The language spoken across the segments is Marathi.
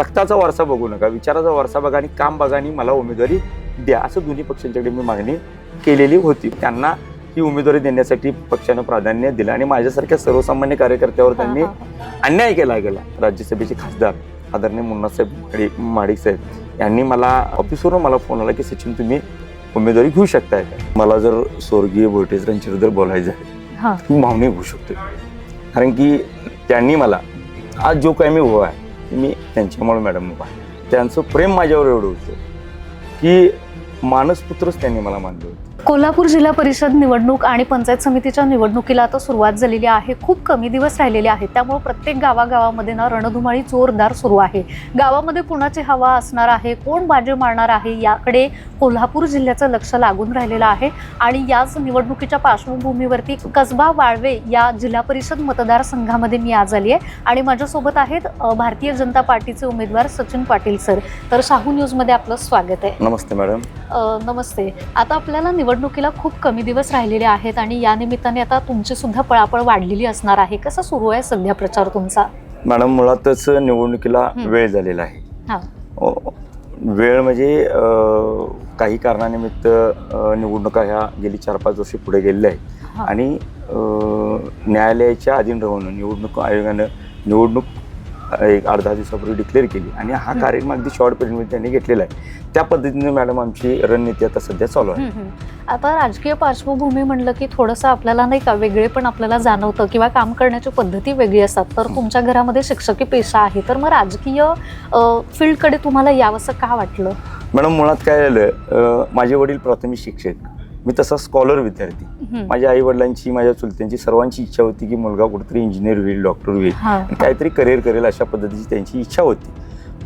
रक्ताचा वारसा बघू नका विचाराचा वारसा बघा आणि काम बघा आणि मला उमेदवारी द्या असं दोन्ही पक्षांच्याकडे मी मागणी केलेली होती. त्यांना ही उमेदवारी देण्यासाठी पक्षानं प्राधान्य दिलं आणि माझ्यासारख्या सर्वसामान्य कार्यकर्त्यावर त्यांनी अन्याय केला गेला. राज्यसभेचे खासदार आदरणीय मुन्नासाहेब माडी महाडिक साहेब यांनी मला ऑफिसवरून मला फोन आला की सचिन तुम्ही उमेदवारी घेऊ शकताय का? मला जर स्वर्गीय भोटेसरांची जर बोलायचं आहे हा. मी भावनिक होऊ शकतो कारण की त्यांनी मला आज जो काही मी उभा आहे मी त्यांच्यामुळे मॅडम त्यांचं प्रेम माझ्यावर एवढं होतं की मानसपुत्रच त्यांनी मला मानलं होते. कोल्हापूर जिल्हा परिषद निवडणूक आणि पंचायत समितीच्या निवडणुकीला आता सुरुवात झालेली आहे. खूप कमी दिवस राहिलेले आहेत. त्यामुळे प्रत्येक गावागावामध्ये ना रणधुमाळी जोरदार सुरू आहे. गावामध्ये कुणाची हवा असणार आहे? कोण बाजी मारणार आहे? याकडे कोल्हापूर जिल्ह्याचं लक्ष लागून राहिलेलं आहे. आणि याच निवडणुकीच्या पार्श्वभूमीवरती कसबा वाळवे या जिल्हा परिषद मतदारसंघामध्ये मी आज आली आहे. आणि माझ्यासोबत आहेत भारतीय जनता पार्टीचे उमेदवार सचिन पाटील सर. तर शाहू न्यूजमध्ये आपलं स्वागत आहे. नमस्ते मॅडम. नमस्ते. आता आपल्याला निवडणुकीला खूप कमी दिवस राहिलेले आहेत आणि या निमित्ताने आता तुमची सुद्धा पळापळ वाढलेली असणार आहे. कसा सुरू आहे सध्या प्रचार तुमचा? मॅडम मुळातच निवडणुकीला. वेळ झालेला आहे. वेळ म्हणजे काही कारणानिमित्त निवडणुका ह्या गेली चार पाच वर्षे पुढे गेलेल्या आहेत. आणि न्यायालयाच्या अधीन राहून निवडणूक आयोगानं निवडणूक एक आठ दहा दिवसापूर्वी डिक्लेअर केली आणि हा. कार्यक्रम अगदी शॉर्ट पिरियडमध्ये त्यांनी घेतलेला आहे त्या पद्धतीने मॅडम आमची रणनीती आता सध्या चालू आहे. आता राजकीय पार्श्वभूमी म्हणलं की थोडंसं आपल्याला नाही का वेगळे पण आपल्याला जाणवतं किंवा काम करण्याची पद्धती वेगळी असतात तर. तुमच्या घरामध्ये शिक्षकी पेशा आहे तर मग राजकीय फील्डकडे तुम्हाला यावंसं का वाटलं मॅडम मुळात काय झालं माझे वडील प्राथमिक शिक्षक मी तसा स्कॉलर विद्यार्थी. माझ्या आई वडिलांची माझ्या चुलत्यांची सर्वांची इच्छा होती की मुलगा कुठेतरी इंजिनियर होईल डॉक्टर होईल. काहीतरी करिअर करेल अशा पद्धतीची त्यांची इच्छा होती.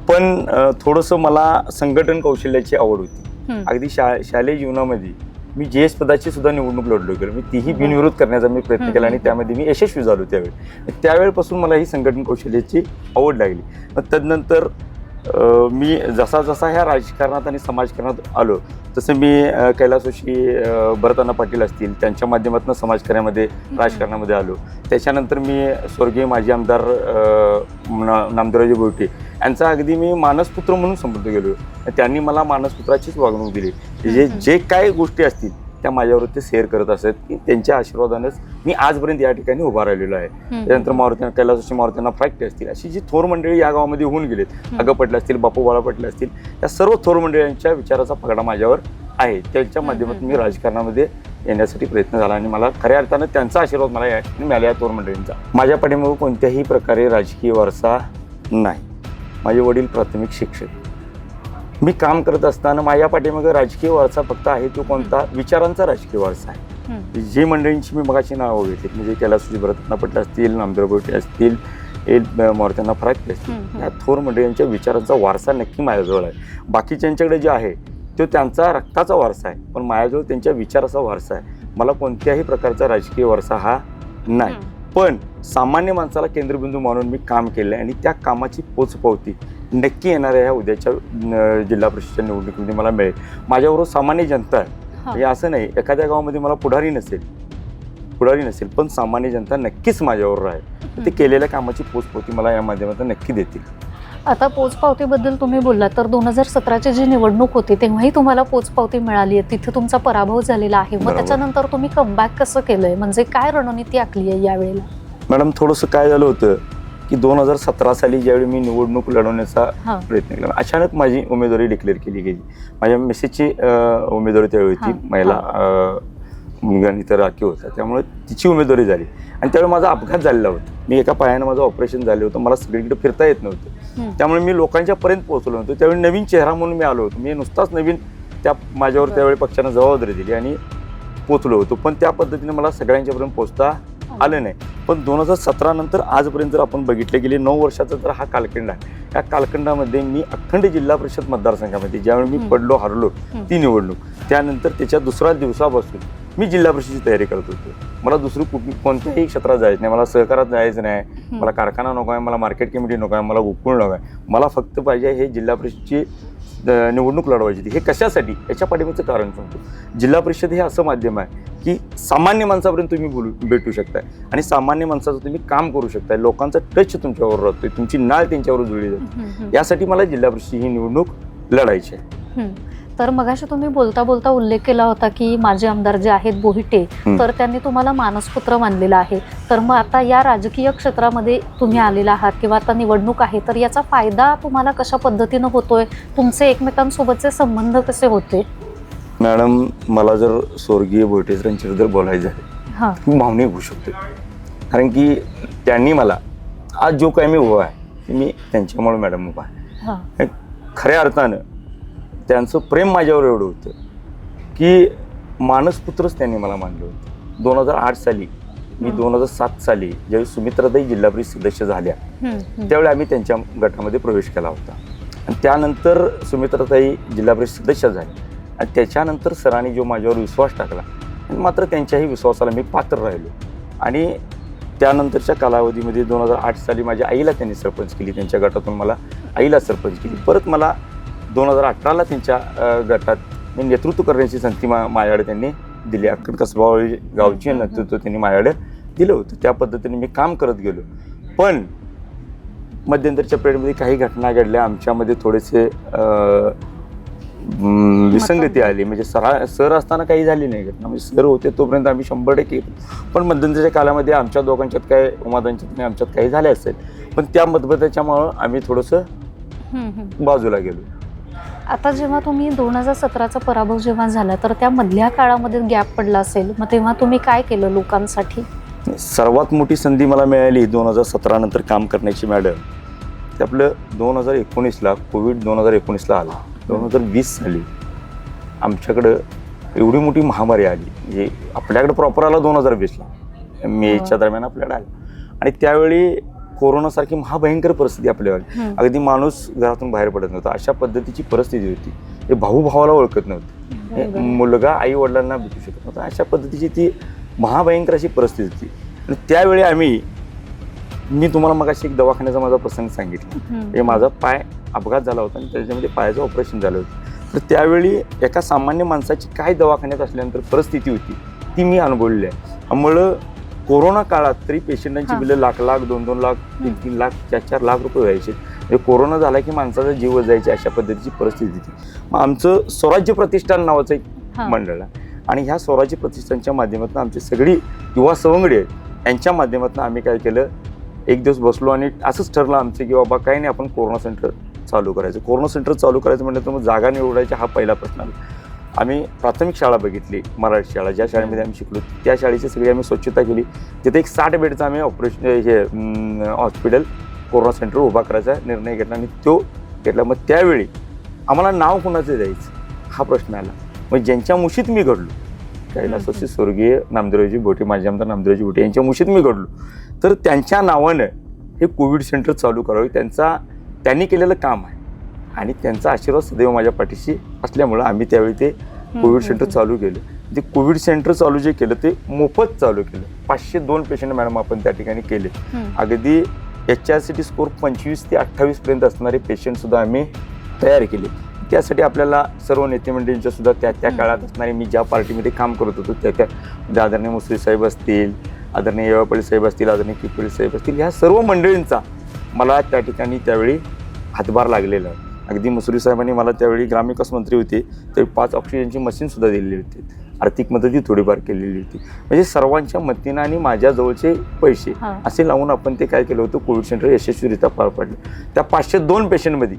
पण थोडंसं मला संघटन कौशल्याची आवड होती. अगदी शा शालेय जीवनामध्ये मी जे एस पदाची सुद्धा निवडणूक लढलो गेलो मी तीही. बिनविरोध करण्याचा मी प्रयत्न केला आणि. त्यामध्ये मी यशस्वी झालो त्यावेळी. त्यावेळेपासून मला ही संघटन कौशल्याची आवड लागली. मग तदनंतर मी जसा जसा ह्या राजकारणात आणि समाजकारणात आलो तसं मी अ, कैलासोशी अ, भरताना पाटील असतील त्यांच्या माध्यमातून समाजकार्यामध्ये राजकारणामध्ये आलो. त्याच्यानंतर मी स्वर्गीय माजी आमदार नामदेवराजे बोईटे यांचा अगदी मी मानसपुत्र म्हणून संबोधतो गेलो. त्यांनी मला मानसपुत्राचीच वागणूक दिली. जे. जे काय गोष्टी असतील त्या माझ्यावर ते शेअर करत असत की त्यांच्या आशीर्वादानेच मी आजपर्यंत या ठिकाणी उभा राहिलेलो आहे. त्यानंतर मारुती कैलासोशी मारुतींना फाईट असतील. अशी जी थोर मंडळी या गावामध्ये होऊन गेलेत अगं पटले असतील बापू बाळा पटले असतील या सर्व थोर मंडळींच्या विचाराचा पगडा माझ्यावर आहे. त्यांच्या माध्यमातून मी. राजकारणामध्ये येण्यासाठी प्रयत्न झाला आणि मला खऱ्या अर्थानं त्यांचा आशीर्वाद मला या ठिकाणी मिळाला या थोर मंडळींचा. माझ्या पाठीमागे कोणत्याही प्रकारे राजकीय वारसा नाही. माझे वडील प्राथमिक शिक्षक. मी काम करत असताना माझ्या पाठीमागे राजकीय वारसा फक्त आहे तो कोणता? विचारांचा राजकीय वारसा आहे. जी मंडळींची मी मगाची नावं घेतली म्हणजे कैलासजी भरतना पटले असतील नामदेव गोटे असतील एल मोरत्यांना फराक असतील या थोर मंडळींच्या विचारांचा वारसा नक्की माझ्याजवळ आहे. बाकीच्यांच्याकडे जे आहे तो त्यांचा रक्ताचा वारसा आहे पण माझ्याजवळ त्यांच्या विचाराचा वारसा आहे. मला कोणत्याही प्रकारचा राजकीय वारसा हा नाही. पण सामान्य माणसाला केंद्रबिंदू मानून मी काम केलं आहे आणि त्या कामाची पोचपावती नक्की येणाऱ्या ह्या उद्याच्या जिल्हा परिषदच्या निवडणुकीमध्ये मला मिळेल. माझ्याबरोबर सामान्य जनता आहे. म्हणजे असं नाही एखाद्या गावामध्ये मला पुढारी नसेल. पुढारी नसेल पण सामान्य जनता नक्कीच माझ्यावर आहे. ते. केलेल्या कामाची पोचपावती मला या माध्यमातून नक्की देतील. आता पोचपावतीबद्दल तुम्ही बोललात तर दोन हजार सतराची जी निवडणूक होती तेव्हाही तुम्हाला पोचपावती मिळाली आहे. तिथे तुमचा पराभव झालेला आहे. मग. त्याच्यानंतर तुम्ही कमबॅक कसं केलंय? म्हणजे काय रणनीती आखली आहे यावेळेला? मॅडम थोडंसं काय झालं होतं की दोन हजार सतरा साली ज्यावेळी मी निवडणूक लढवण्याचा. प्रयत्न केला अचानक माझी उमेदवारी डिक्लेअर केली गेली. माझ्या मिसेसची अं, उमेदवारी त्यावेळी होती महिला मुलगा तर राखीव होता त्यामुळे तिची उमेदवारी झाली. आणि त्यावेळी माझा अपघात झालेला होता. मी एका पायानं माझं ऑपरेशन झालं होतं. मला सगळीकडे फिरता येत नव्हतं. त्यामुळे मी लोकांच्या पर्यंत पोहोचलो नव्हतो. त्यावेळी नवीन चेहरा म्हणून मी आलो होतो. मी नुसताच नवीन त्या माझ्यावर. त्यावेळी पक्षानं जबाबदारी दिली आणि पोचलो होतो. पण त्या पद्धतीने मला सगळ्यांच्यापर्यंत पोहोचता आलं नाही. पण दोन हजार सतरा नंतर आजपर्यंत जर आपण बघितले गेले नऊ वर्षाचा तर हा कालखंड आहे या कालखंडामध्ये मी अखंड जिल्हा परिषद मतदारसंघामध्ये ज्यावेळी मी. पडलो हरलो. ती निवडणूक. त्यानंतर त्याच्या दुसऱ्या दिवसापासून मी जिल्हा परिषदेची तयारी करत होतो. मला दुसरं कुठ कोणत्याही क्षेत्रात जायचं नाही मला सहकारात जायचं नाही. मला कारखाना नको आहे मला मार्केट कमिटी नको आहे मला गोकुळ नको आहे. मला फक्त पाहिजे हे जिल्हा परिषदची निवडणूक लढवायची होती. हे कशासाठी? याच्या पाठीमागचं कारण सांगतो. जिल्हा परिषद हे असं माध्यम आहे की सामान्य माणसापर्यंत तुम्ही बोलू भेटू शकताय. आणि सामान्य माणसाचं तुम्ही काम करू शकताय. लोकांचा टच तुमच्यावर राहतोय. तुमची नाळ त्यांच्यावर जुळली जाते. यासाठी मला जिल्हा परिषद ही निवडणूक लढायची आहे. तर मगाशी तुम्ही बोलता बोलता उल्लेख केला होता की माजी आमदार जे आहेत बोहिटे. तर त्यांनी तुम्हाला मानसपुत्र मानलेला आहे. तर मग आता या राजकीय क्षेत्रामध्ये तुम्ही आलेला आहात किंवा आता निवडणूक आहे तर याचा फायदा तुम्हाला कशा पद्धतीनं होतोय? तुमचे एकमेकांसोबतचे संबंध कसे होते? मॅडम मला जर स्वर्गीय बोटेसरांच्याबद्दल जर बोलायचं आहे हां. मी भावनिक होऊ शकतो. कारण की त्यांनी मला आज जो काही मी उभा आहे मी त्यांच्यामुळे मॅडम उभा आहे. खऱ्या अर्थानं त्यांचं प्रेम माझ्यावर एवढं होतं की मानसपुत्रच त्यांनी मला मानलं होतं. दोन हजार आठ साली मी. दोन हजार सात साली ज्यावेळी सुमित्राताई जिल्हा परिषद सदस्य झाल्या. त्यावेळी आम्ही त्यांच्या गटामध्ये प्रवेश केला होता. आणि त्यानंतर सुमित्राताई जिल्हा परिषद सदस्य झाल्या. आणि त्याच्यानंतर सरांनी जो माझ्यावर विश्वास टाकला आणि मात्र त्यांच्याही विश्वासाला मी पात्र राहिलो. आणि त्यानंतरच्या कालावधीमध्ये दोन हजार आठ साली माझ्या आईला त्यांनी सरपंच केली त्यांच्या गटातून मला आईला सरपंच केली. परत मला दोन हजार अठराला त्यांच्या गटात मी नेतृत्व करण्याची संधी मा माझ्याकडे त्यांनी दिली. अक्कड कसबावळी गावचे. नेतृत्व त्यांनी माझ्याकडे दिलं होतं. त्या पद्धतीने मी काम करत गेलो. पण मध्यंतरच्या पिरियडमध्ये काही घटना घडल्या. आमच्यामध्ये थोडेसे विसंगती आली. म्हणजे सरा सर असताना काही झाली नाही घटना. म्हणजे सर होते तोपर्यंत आम्ही शंभर टक्के पण मध्यंतरच्या कालामध्ये आमच्या दोघांच्यात काय उमादांच्यात नाही आमच्यात काही झाले असेल. पण त्या मतभेदाच्यामुळं आम्ही थोडंसं. बाजूला गेलो. आता जेव्हा तुम्ही दोन हजार सतराचा पराभव जेव्हा झाला तर त्या मधल्या काळामध्ये गॅप पडला असेल. मग तेव्हा तुम्ही काय केलं लोकांसाठी? सर्वात मोठी संधी मला मिळाली दोन हजार सतरा नंतर काम करण्याची मॅडम. ते आपलं दोन हजार एकोणीसला कोविड दोन हजार एकोणीसला आला. दोन हजार वीस साली आमच्याकडं एवढी मोठी महामारी आली. म्हणजे आपल्याकडे प्रॉपर आला दोन हजार वीसला. मेच्या दरम्यान आपल्याकडे आला. आणि त्यावेळी कोरोनासारखी महाभयंकर परिस्थिती आपल्यावर. अगदी माणूस घरातून बाहेर पडत नव्हता. अशा पद्धतीची परिस्थिती होती. हे भाऊ भावाला ओळखत नव्हतं. मुलगा आई वडिलांना भेटू शकत नव्हता. अशा पद्धतीची ती महाभयंकर अशी परिस्थिती होती. आणि त्यावेळी आम्ही मी तुम्हाला मग एक दवाखान्याचा माझा प्रसंग सांगितला. हे. माझा पाय अपघात झाला होता आणि त्याच्यामध्ये पायाचं ऑपरेशन झालं होतं. तर त्यावेळी एका सामान्य माणसाची काय दवाखान्यात असल्यानंतर परिस्थिती होती ती मी अनुभवलेली आहे. त्यामुळं कोरोना काळात तरी पेशंटांची. बिलं लाख लाख दोन दोन लाख तीन तीन लाख चार चार लाख रुपये व्हायचे. म्हणजे कोरोना झाला की माणसाचा जीव जायचे अशा पद्धतीची परिस्थिती होती. मग आमचं स्वराज्य प्रतिष्ठान नावाचं एक. मंडळ आहे. आणि ह्या स्वराज्य प्रतिष्ठानच्या माध्यमातून आमची सगळी युवा सवंगडी आहेत. यांच्या माध्यमातून आम्ही काय केलं एक दिवस बसलो आणि असंच ठरलं आमचं की बाबा काही नाही आपण कोरोना सेंटर चालू करायचं. कोरोना सेंटर चालू करायचं म्हटलं तर मग जागा निवडायचा हा पहिला प्रश्न आला. आम्ही प्राथमिक शाळा बघितली मराठी शाळा. ज्या शाळेमध्ये आम्ही शिकलो त्या शाळेची सगळी आम्ही स्वच्छता केली. तिथे एक साठ बेडचं आम्ही ऑपरेशन हे हॉस्पिटल कोरोना सेंटर उभा करायचा निर्णय घेतला आणि तो घेतला. मग त्यावेळी आम्हाला नाव कोणाचं द्यायचं? हा प्रश्न आला. मग ज्यांच्या मुशीत मी घडलो कैलासवासी स्वर्गीय नामदेवजी भोटे माझे आमदार नामदेवजी भोटे यांच्या मुशीत मी घडलो. तर त्यांच्या नावानं हे कोविड सेंटर चालू करावे. त्यांचा त्यांनी केलेलं काम आहे. आणि त्यांचा आशीर्वाद सदैव माझ्या पाठीशी असल्यामुळं आम्ही त्यावेळी ते कोविड सेंटर चालू केलं. ते कोविड सेंटर चालू जे केलं ते मोफत चालू केलं. पाचशे दोन पेशंट मॅडम आपण त्या ठिकाणी केले. अगदी H R C T score पंचवीस ते अठ्ठावीस पर्यंत असणारे पेशंट सुद्धा आम्ही तयार केले. त्यासाठी आपल्याला सर्व नेते मंडळींच्या सुद्धा त्या त्या. काळात असणारे मी ज्या पार्टीमध्ये काम करत होतो त्या त्या म्हणजे आदरणीय मुसरी साहेब असतील आदरणीय येवापल्ली साहेब असतील आदरणीय किपळी साहेब असतील ह्या सर्व मंडळींचा मला त्या ठिकाणी त्यावेळी हातभार लागलेला आहे. अगदी मुसरी साहेबांनी मला त्यावेळी ग्रामविकास मंत्री होते ते पाच ऑक्सिजनची मशीन सुद्धा दिलेली होती. आर्थिक मदती थोडीफार केलेली होती. म्हणजे सर्वांच्या मतीनं आणि माझ्या जवळचे पैसे. असे लावून आपण ते काय केलं होतं कोविड सेंटर यशस्वीरित्या पार पडलं. त्या पाचशे दोन पेशंटमध्ये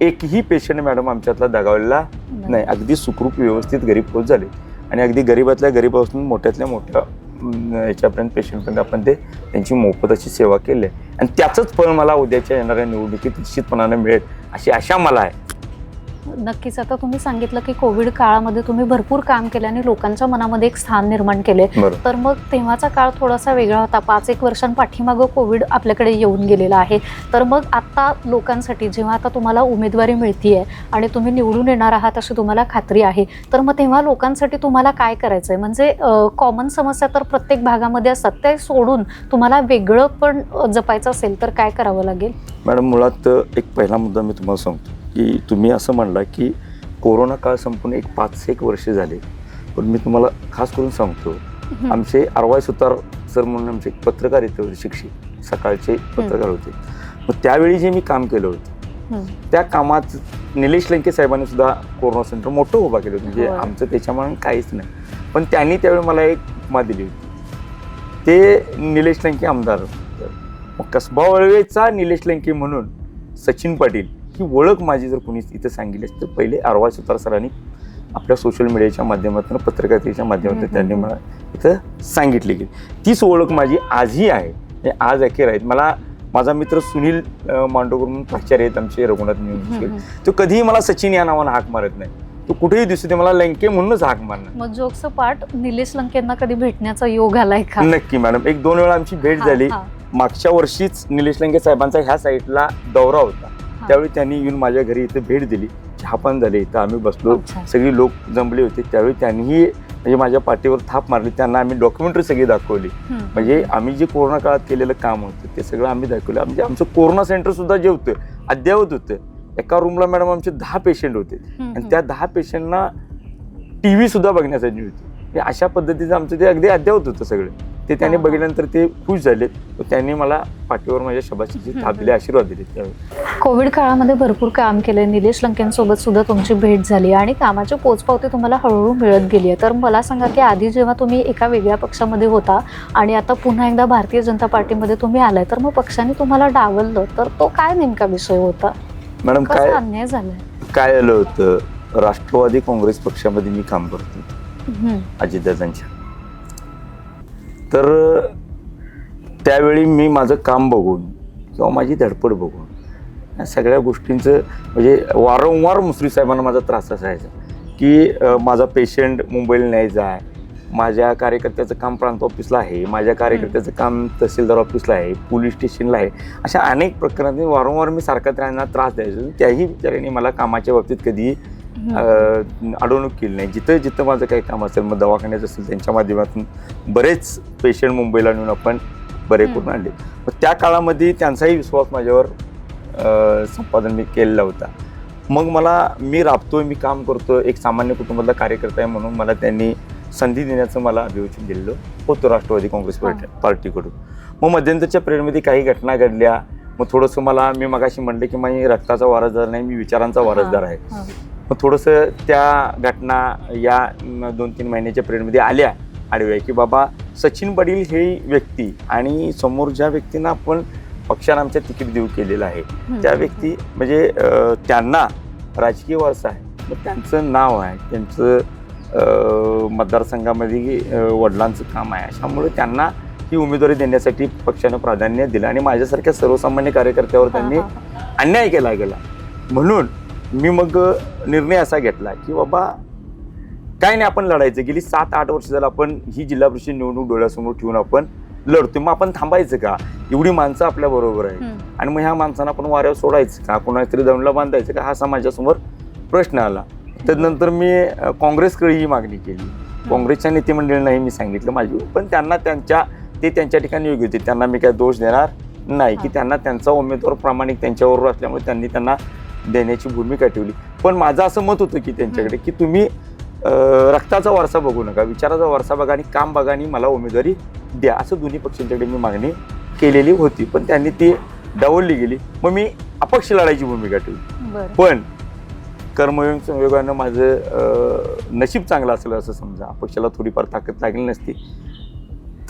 एकही पेशंट मॅडम आमच्यातला दगावलेला नाही. अगदी सुखरूप व्यवस्थित गरीब पोच झाले. आणि अगदी गरीबातल्या गरीबापासून मोठ्यातल्या मोठ्या याच्यापर्यंत पेशंटपर्यंत आपण ते त्यांची मोफत अशी सेवा केली आहे. आणि त्याचंच फळ मला उद्याच्या येणाऱ्या निवडणुकीत निश्चितपणानं मिळेल अशी आशा मला आहे. नक्कीच आता तुम्ही सांगितलं की कोविड काळामध्ये तुम्ही भरपूर काम केलं आणि लोकांच्या मनामध्ये एक स्थान निर्माण केले. तर मग तेव्हाचा काळ थोडासा वेगळा होता. पाच एक वर्षांपाठीमागं कोविड आपल्याकडे येऊन गेलेला आहे. तर मग आता लोकांसाठी जेव्हा आता तुम्हाला उमेदवारी मिळतीये आणि तुम्ही निवडून येणार आहात अशी तुम्हाला खात्री आहे तर मग तेव्हा लोकांसाठी तुम्हाला काय करायचं आहे म्हणजे कॉमन समस्या तर प्रत्येक भागामध्ये असतात. ते सोडून तुम्हाला वेगळं पण जपायचं असेल तर काय करावं लागेल? मॅडम मुळात एक पहिला मुद्दा मी तुम्हाला सांगतो. की तुम्ही असं म्हणला की कोरोना काळ संपून एक पाच एक वर्ष झाले पण मी तुम्हाला खास करून सांगतो. आमचे आरवाय सुतार सर म्हणून आमचे पत्रकार इथे होते शिक्षक सकाळचे पत्रकार होते मग त्यावेळी जे मी काम केलं होतं. त्या कामात निलेश लंके साहेबांनी सुद्धा कोरोना सेंटर मोठं उभा केलं होतं म्हणजे. आमचं त्याच्यामुळे काहीच नाही पण त्यांनी त्यावेळी मला एक उपमा दिली होती ते निलेश लंके आमदार. मग कसबा वळवेचा निलेश लंके म्हणून सचिन पाटील ही ओळख माझी जर कोणी इथं सांगितली असती तर पहिले आरवा सुतार सरांनी आपल्या सोशल मीडियाच्या माध्यमातून पत्रकारितेच्या माध्यमातून त्यांनी. मला इथं सांगितली गेली. तीच ओळख माझी आजही आहे. म्हणजे आज अखेर आहेत मला माझा मित्र सुनील मांडोकर म्हणून प्राचार्य आहेत आमचे रघुनाथ हम्म. तो कधीही मला सचिन या नावानं हाक मारत नाही. तो कुठेही दिसतो ते मला लंके म्हणूनच हाक मारणार मग जोगचं पाठ निलेश लंकेंना कधी भेटण्याचा योग आलाय का? नक्की मॅडम. एक दोन वेळा आमची भेट झाली. मागच्या वर्षीच निलेश लंके साहेबांचा ह्या साईडला दौरा होता. त्यावेळी त्यांनी येऊन माझ्या घरी इथे भेट दिली. चहा पण झाले इथं आम्ही बसलो. सगळी लोक जमले होते. त्यावेळी त्यांनीही म्हणजे माझ्या पाठीवर थाप मारली. त्यांना आम्ही डॉक्युमेंटरी सगळी दाखवली. म्हणजे आम्ही जे कोरोना काळात केलेलं काम होतं ते सगळं आम्ही दाखवलं. म्हणजे आमचं कोरोना सेंटर सुद्धा जे होतं अद्ययावत होतं एका रूमला मॅडम आमचे दहा पेशंट होते. आणि त्या दहा पेशंटना टी व्ही सुद्धा बघण्यासाठी होती. हे अशा पद्धतीचं आमचं ते अगदी अद्ययावत होतं सगळं. ते त्यांनी हा. बघितल्यानंतर ते खुश झाले. त्यांनी मला पाठीवर माझ्या शबाशीची थाप दिली आशीर्वाद दिले त्यावेळी. कोविड काळामध्ये भरपूर काम केलंय निलेश लंकेंसोबत सुद्धा तुमची भेट झाली आणि कामाची पोचपावती तुम्हाला हळूहळू मिळत गेली आहे. तर मला सांगा की आधी जेव्हा तुम्ही एका वेगळ्या पक्षामध्ये होता आणि आता पुन्हा एकदा भारतीय जनता पार्टीमध्ये तुम्ही आलाय तर मग पक्षाने तुम्हाला डावललं तर तो काय नेमका विषय होता? मॅडम काय अन्याय झालाय? काय आलं होतं? राष्ट्रवादी काँग्रेस पक्षामध्ये मी काम करतो. अजितदादांच्या. तर त्यावेळी मी माझं काम बघून किंवा माझी धडपड बघून या सगळ्या गोष्टींचं म्हणजे वारंवार मुसरी साहेबांना माझा त्रास असायचा की माझा पेशंट मुंबईला न्यायचा आहे माझ्या कार्यकर्त्याचं काम प्रांत ऑफिसला आहे माझ्या कार्यकर्त्याचं काम तहसीलदार ऑफिसला आहे पोलीस स्टेशनला आहे अशा अनेक प्रकारांनी वारंवार मी सारखा त्यांना त्रास द्यायचो. त्याही बिचाऱ्यांनी मला कामाच्या बाबतीत कधी अडवणूक केली नाही. जिथं जिथं माझं काही काम असेल मग दवाखान्यात असेल त्यांच्या माध्यमातून बरेच पेशंट मुंबईला नेऊन आपण बरे करून. आणले. मग त्या काळामध्ये त्यांचाही विश्वास माझ्यावर संपादन मी केलेला होता. मग मला मी राबतोय मी काम करतोय एक सामान्य कुटुंबातला कार्यकर्ता आहे म्हणून मला त्यांनी संधी देण्याचं मला अभिवचन दिलेलं होतं राष्ट्रवादी काँग्रेस पार्टी पार्टीकडून. मग मध्यंतरच्या पिरियडमध्ये काही घटना घडल्या. मग थोडंसं मला मी मगाशी म्हणलं की मी रक्ताचा वारसदार नाही मी विचारांचा वारसदार आहे. मग थोडंसं त्या घटना या दोन तीन महिन्याच्या पिरियडमध्ये आल्या आडव्या की बाबा सचिन पाटील हे व्यक्ती आणि समोर ज्या व्यक्तींना आपण पक्षानं आमच्या तिकीट देऊ केलेलं आहे. त्या व्यक्ती म्हणजे त्यांना राजकीय वारसा आहे मग त्यांचं नाव आहे त्यांचं मतदारसंघामध्ये वडिलांचं काम आहे अशामुळे त्यांना ही उमेदवारी देण्यासाठी पक्षानं प्राधान्य दिलं आणि माझ्यासारख्या सर्वसामान्य कार्यकर्त्यावर त्यांनी. अन्याय केला गेला म्हणून मी मग निर्णय असा घेतला की बाबा काय नाही आपण लढायचं. गेली सात आठ वर्ष झालं आपण ही जिल्हा परिषद निवडणूक डोळ्यासमोर ठेवून आपण लढतोय. मग आपण थांबायचं का? एवढी माणसं आपल्या बरोबर आहे. आणि मग ह्या माणसांना आपण वाऱ्यावर सोडायचं का? कोणाला तरी दंडला बांधायचं का? हा समाजासमोर प्रश्न आला. त्यानंतर मी काँग्रेसकडे ही मागणी केली. काँग्रेसच्या नेतेमंडळींनाही मी सांगितलं माझी. पण त्यांना त्यांच्या ते त्यांच्या ठिकाणी योग्य होते. त्यांना मी काय दोष देणार नाही. की. त्यांना त्यांचा उमेदवार प्रामाणिक त्यांच्याबरोबर असल्यामुळे त्यांनी त्यांना देण्याची भूमिका ठेवली. पण माझं असं मत होतं की त्यांच्याकडे की तुम्ही रक्ताचा वारसा बघू नका विचाराचा वारसा बघा आणि काम बघा आणि मला उमेदवारी द्या. असं दोन्ही पक्षांच्याकडे मी मागणी केलेली होती. पण त्यांनी ती डावलली गेली. मग मी अपक्ष लढायची भूमिका ठेवली. पण कर्मयोग संयोगानं माझं नशीब चांगलं असलं असं समजा. अपक्षाला थोडीफार ताकद लागली नसती.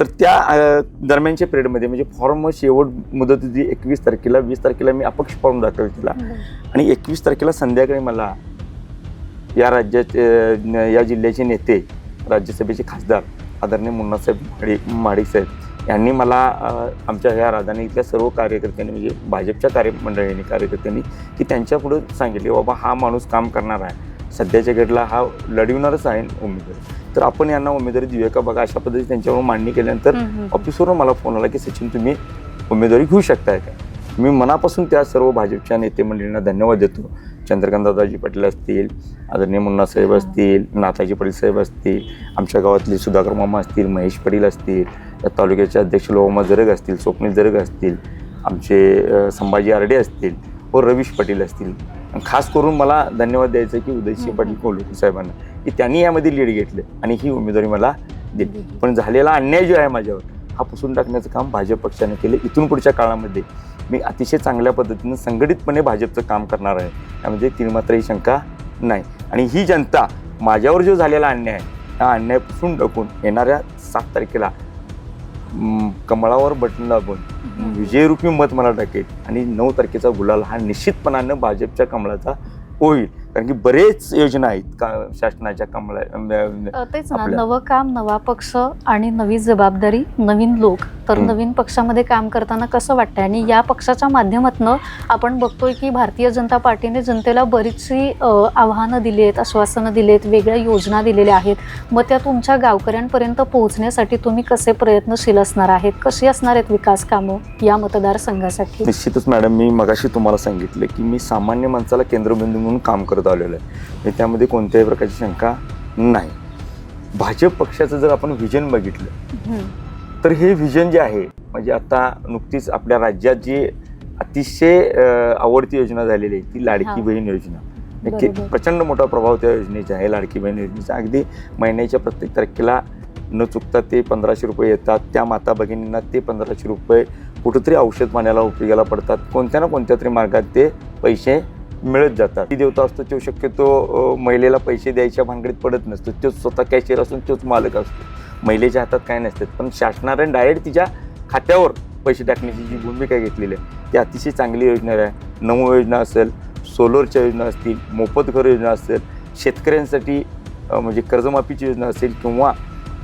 तर त्या दरम्यानच्या पिरियडमध्ये म्हणजे फॉर्म शेवट मुदत होती एकवीस तारखेला. वीस तारखेला मी अपक्ष फॉर्म दाखल केला. आणि एकवीस तारखेला संध्याकाळी मला या राज्यात अं, या जिल्ह्याचे नेते राज्यसभेचे खासदार आदरणीय मुन्नासाहेब माडी माडिक साहेब यांनी मला आमच्या ह्या राजधानी इथल्या सर्व कार्यकर्त्यांनी म्हणजे भाजपच्या कार्यमंडळींनी कार्यकर्त्यांनी की त्यांच्या पुढे सांगितले बाबा हा माणूस काम करणार आहे. सध्याच्या घडला हा लढविणारच आहे उमेदवारी. तर आपण यांना उमेदवारी देऊया का? बघा अशा पद्धतीने त्यांच्यावर मांडणी केल्यानंतर. ऑफिसवरून मला फोन आला की सचिन तुम्ही उमेदवारी घेऊ शकताय का? मी मनापासून त्या सर्व भाजपच्या नेते मंडळींना धन्यवाद देतो. चंद्रकांतदादाजी पाटील असतील आदरणीय मुन्नासाहेब असतील नाथाजी पाटील साहेब असतील आमच्या गावातले सुधाकर मामा असतील महेश पाटील असतील या तालुक्याचे अध्यक्ष लोहमा जरग असतील स्वप्नील जरग असतील आमचे संभाजी आरडे असतील व रवीश पाटील असतील. खास करून मला धन्यवाद द्यायचं की उदयसिंह. पाटील कोल्हटकर साहेबांना की त्यांनी यामध्ये लीड घेतलं आणि ही उमेदवारी मला दिली. पण झालेला अन्याय जो आहे माझ्यावर हा पुसून टाकण्याचं काम भाजप पक्षाने केलं. इथून पुढच्या काळामध्ये मी अतिशय चांगल्या पद्धतीनं संघटितपणे भाजपचं काम करणार आहे. त्यामध्ये तीन मात्र ही शंका नाही. आणि ही जनता माझ्यावर जो झालेला अन्याय आहे हा अन्याय पुसून टाकून येणाऱ्या सात तारखेला कमळावर बटन दाबून विजयरूपी मत मला टाकेल. आणि नऊ तारखेचा गुलाल हा निश्चितपणानं भाजपच्या कमळाचा होईल. कारण की बरेच योजना आहेत का शासनाच्या कमळा अ, तेच ना नवं काम नवा पक्ष आणि नवी जबाबदारी नवीन लोक. तर. नवीन पक्षामध्ये काम करताना कसं वाटतंय? आणि या पक्षाच्या माध्यमातून आपण बघतोय की भारतीय जनता पार्टीने जनतेला बरीचशी आव्हानं दिली आहेत आश्वासनं दिली आहेत वेगळ्या योजना दिलेल्या आहेत. मग त्या तुमच्या गावकऱ्यांपर्यंत पोहोचण्यासाठी तुम्ही कसे प्रयत्नशील असणार आहेत? कशी असणार आहेत विकास कामं या मतदारसंघासाठी? निश्चितच मॅडम मी मगाशी तुम्हाला सांगितलं की मी सामान्य माणसाला केंद्रबिंदू म्हणून काम करत आलेलो आहे. आणि त्यामध्ये कोणत्याही प्रकारची शंका नाही. भाजप पक्षाचं जर आपण व्हिजन बघितलं तर हे व्हिजन जे आहे म्हणजे आता नुकतीच आपल्या राज्यात जी अतिशय आवडती योजना झालेली आहे ती लाडकी. बहीण योजना. बरोबर. प्रचंड मोठा प्रभाव त्या योजनेचा आहे लाडकी बहीण योजनेचा. अगदी महिन्याच्या प्रत्येक तारखेला न चुकता ते पंधराशे रुपये येतात. त्या माता भगिनींना ते पंधराशे रुपये कुठंतरी औषध पाण्याला उपयोगाला पडतात. कोणत्या ना कोणत्या तरी मार्गात ते पैसे मिळत जातात. ती देवता असतो तो शक्यतो महिलेला पैसे द्यायच्या भानगडीत पडत नसतो. तोच स्वतः कॅशियर असून तोच मालक असतो. महिलेच्या हातात काय नसतात पण शासनाने डायरेक्ट तिच्या खात्यावर पैसे टाकण्याची जी भूमिका घेतलेली आहे ती अतिशय चांगली योजना आहे. नमो योजना असेल सोलरच्या योजना असतील मोफत घर योजना असेल शेतकऱ्यांसाठी म्हणजे कर्जमाफीची योजना असेल किंवा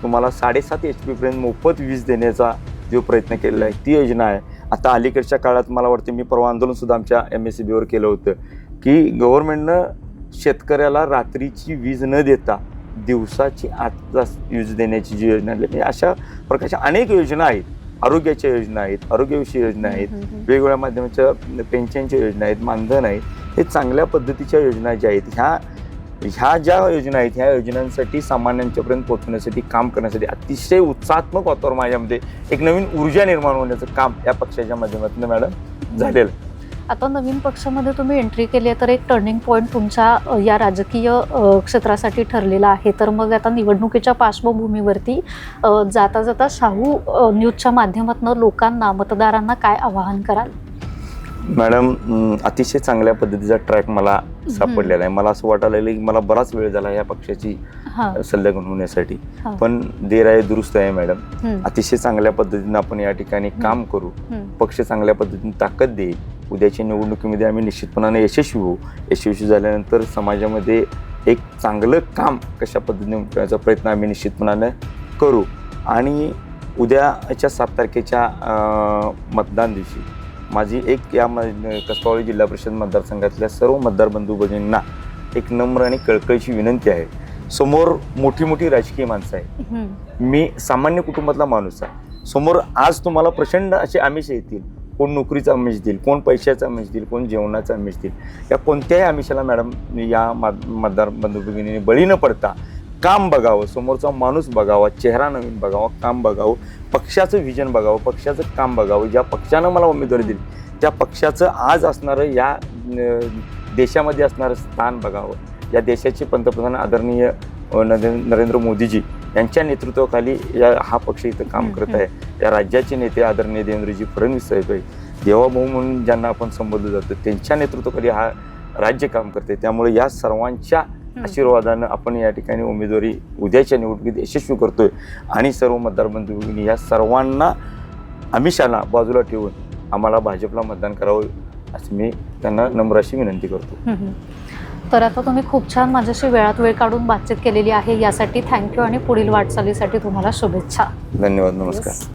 तुम्हाला साडेसात एच पीपर्यंत मोफत वीज देण्याचा जो प्रयत्न केलेला आहे ती योजना आहे. आता अलीकडच्या काळात मला वाटतं मी परवा आंदोलनसुद्धा आमच्या एम एस सी बीवर केलं होतं. की गव्हर्नमेंटनं शेतकऱ्याला रात्रीची वीज न देता दिवसाची आठ तास वीज देण्याची जी योजना आहे म्हणजे अशा प्रकारच्या अनेक योजना आहेत. आरोग्याच्या योजना आहेत आरोग्यविषयी योजना आहेत वेगवेगळ्या माध्यमाच्या पेन्शनच्या योजना आहेत मानधन आहेत हे चांगल्या पद्धतीच्या योजना ज्या आहेत ह्या ह्या ज्या योजना आहेत ह्या योजनांसाठी सामान्यांच्यापर्यंत पोहोचण्यासाठी काम करण्यासाठी अतिशय उत्साहात्मक वातावरण माझ्यामध्ये एक नवीन ऊर्जा निर्माण होण्याचं काम या पक्षाच्या माध्यमातून मॅडम झालेलं. आता नवीन पक्षामध्ये तुम्ही एंट्री केली आहे तर एक टर्निंग पॉईंट तुमच्या या राजकीय क्षेत्रासाठी ठरलेला आहे. तर मग आता निवडणुकीच्या पार्श्वभूमीवरती जाता जाता शाहू न्यूजच्या माध्यमातून लोकांना मतदारांना काय आवाहन कराल? मॅडम अतिशय चांगल्या पद्धतीचा ट्रॅक मला सापडलेला आहे. मला असं वाटायला लागलं की मला बराच वेळ झाला या पक्षाची सल्ला होण्यासाठी. पण देर आहे दुरुस्त आहे मॅडम. अतिशय चांगल्या पद्धतीनं आपण या ठिकाणी काम करू. पक्ष चांगल्या पद्धतीने ताकद देईल उद्याच्या निवडणुकीमध्ये आम्ही निश्चितपणाने यशस्वी होऊ. यशस्वी झाल्यानंतर समाजामध्ये एक चांगलं काम कशा पद्धतीने करण्याचा प्रयत्न आम्ही निश्चितपणाने करू. आणि उद्याच्या सात तारखेच्या मतदान दिवशी माझी एक या म- कसबावळी जिल्हा परिषद मतदारसंघातल्या सर्व मतदार बंधू भगिनींना एक नम्र आणि कळकळीची विनंती आहे. समोर मोठी मोठी राजकीय माणसं आहेत. हं, मी सामान्य कुटुंबातला माणूस आहे. समोर आज तुम्हाला प्रचंड असे आमिष येतील. कोण नोकरीचा आमिष देईल कोण पैशाचा आमिष देईल कोण जेवणाचा आमिष देईल. या कोणत्याही आमिषाला मॅडम या मतदार बंधू भगिनीने बळी न पडता काम बघावं समोरचा माणूस बघावा चेहरा नवीन बघावा काम बघावं पक्षाचं व्हिजन बघावं पक्षाचं काम बघावं ज्या पक्षानं मला उमेदवारी दिली त्या पक्षाचं आज असणारं या देशामध्ये असणारं स्थान बघावं. या देशाचे पंतप्रधान आदरणीय नरेंद्र मोदीजी यांच्या नेतृत्वाखाली या हा पक्ष इथं काम करत आहे. या राज्याचे नेते आदरणीय देवेंद्रजी फडणवीस साहेब आहे देवाभाऊ म्हणून ज्यांना आपण संबोधलं जातं त्यांच्या नेतृत्वाखाली हा राज्य काम करते त्यामुळे या सर्वांच्या. आशीर्वादानं आपण या ठिकाणी उमेदवारी उद्याच्या निवडणुकीत यशस्वी करतोय. आणि सर्व मतदार बंधू भगिनी या सर्वांना आमिषाला बाजूला ठेवून आम्हाला भाजपला मतदान करावं असं मी त्यांना नम्र अशी विनंती करतो. हं, हं. तर आता तुम्ही खूप छान माझ्याशी वेळात वेळ काढून बातचीत केलेली आहे. यासाठी थँक्यू आणि पुढील वाटचालीसाठी तुम्हाला शुभेच्छा. धन्यवाद नमस्कार.